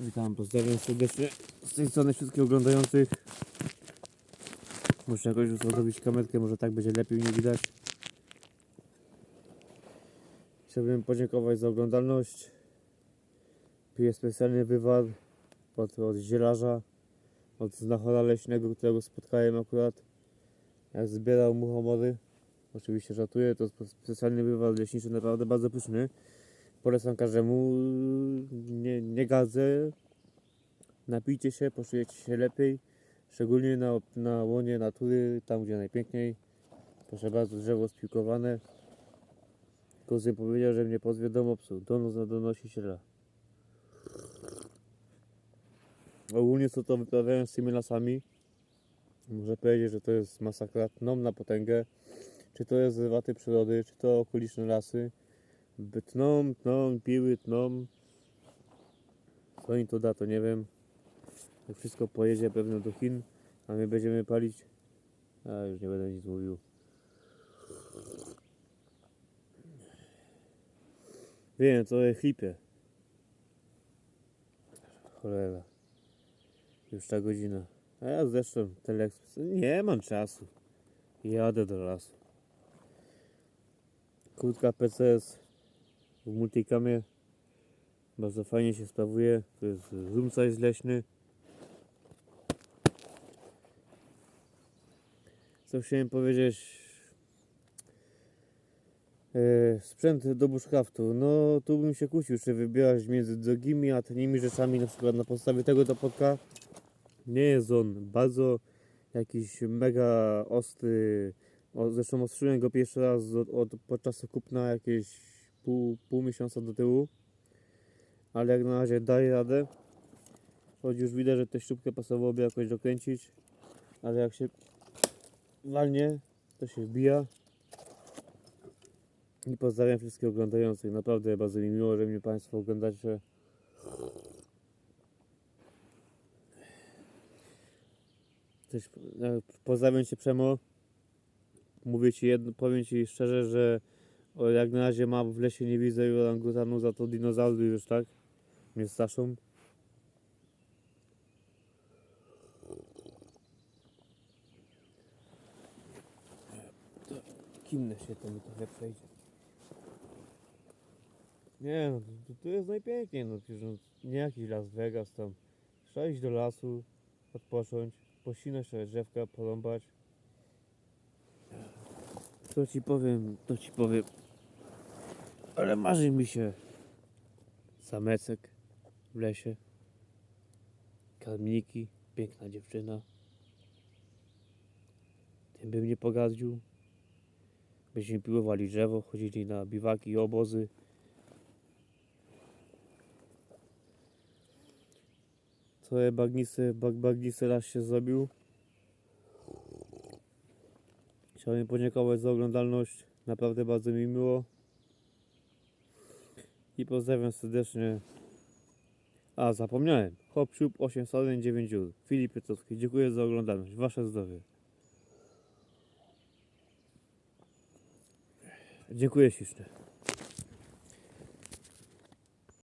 Witam, pozdrawiam serdecznie z tej strony wszystkich oglądających. Muszę jakoś zrobić kamerkę, może tak będzie lepiej nie widać. Chciałbym podziękować za oglądalność. Piję specjalny wywar od, od zielarza, od znachora leśnego, którego spotkałem akurat, jak zbierał muchomory. Oczywiście żartuję, to specjalny wywar leśniczy, naprawdę bardzo pyszny. Polecam każdemu, nie, nie gadzę, napijcie się, poczujecie się lepiej, szczególnie na, na łonie natury, tam gdzie najpiękniej. Proszę bardzo, drzewo spiłkowane. Kozy powiedział, że mnie pozwie do mopsu, donos na donosiciela. Ogólnie co to wyprawiają z tymi lasami, muszę powiedzieć, że to jest masakra, na potęgę. Czy to jest rezerwaty przyrody, czy to okoliczne lasy. By Tną, tną, piły, tną. Co im to da, to nie wiem. Jak wszystko pojedzie pewno do Chin, a my będziemy palić. A już nie będę nic mówił. Wiem, co je chlipie. Cholera. Już ta godzina. A ja zresztą teleekspres. Nie mam czasu. Jadę do lasu. Krótka PCS w multicamie. Bardzo fajnie się sprawuje. To jest zoom size leśny. Co chciałem powiedzieć? E, sprzęt do bushcraftu. No tu bym się kłócił, czy wybierać między drogimi a tanimi rzeczami, na przykład na podstawie tego topotka. Nie jest on bardzo jakiś mega ostry. O, zresztą ostrzyłem go pierwszy raz od, od, podczas kupna jakieś pół, pół miesiąca do tyłu. Ale jak na razie daje radę. Choć już widać, że tę śrubkę pasowałoby jakoś dokręcić. Ale jak się walnie, to się wbija. I pozdrawiam wszystkich oglądających. Naprawdę bardzo mi miło, że mnie Państwo oglądacie. Coś, e, pozdrawiam Cię Przemo. Mówię Ci jedno, powiem Ci szczerze, że jak na razie mam w lesie nie widzę orangutanu, za to dinozaury już tak mnie straszą. To Kimnę się to mi trochę przejdzie. Nie no, tu jest najpiękniej, no przecież no, nie jakiś Las Vegas tam. Trzeba iść do lasu, odpocząć, posinać sobie drzewka, porąbać. To ci powiem, to ci powiem. Ale marzy mi się samecek w lesie. Karmniki, piękna dziewczyna. Tym bym nie pogardził. Byśmy piłowali drzewo, chodzili na biwaki i obozy. Całe bagnisy, bag, bagnisy las się zrobił. Chciałem podziękować za oglądalność. Naprawdę bardzo mi miło. I pozdrawiam serdecznie. A, zapomniałem. Hopsiub 809 dziur. Filip Piotrowski. Dziękuję za oglądalność. Wasze zdrowie. Dziękuję ślicznie.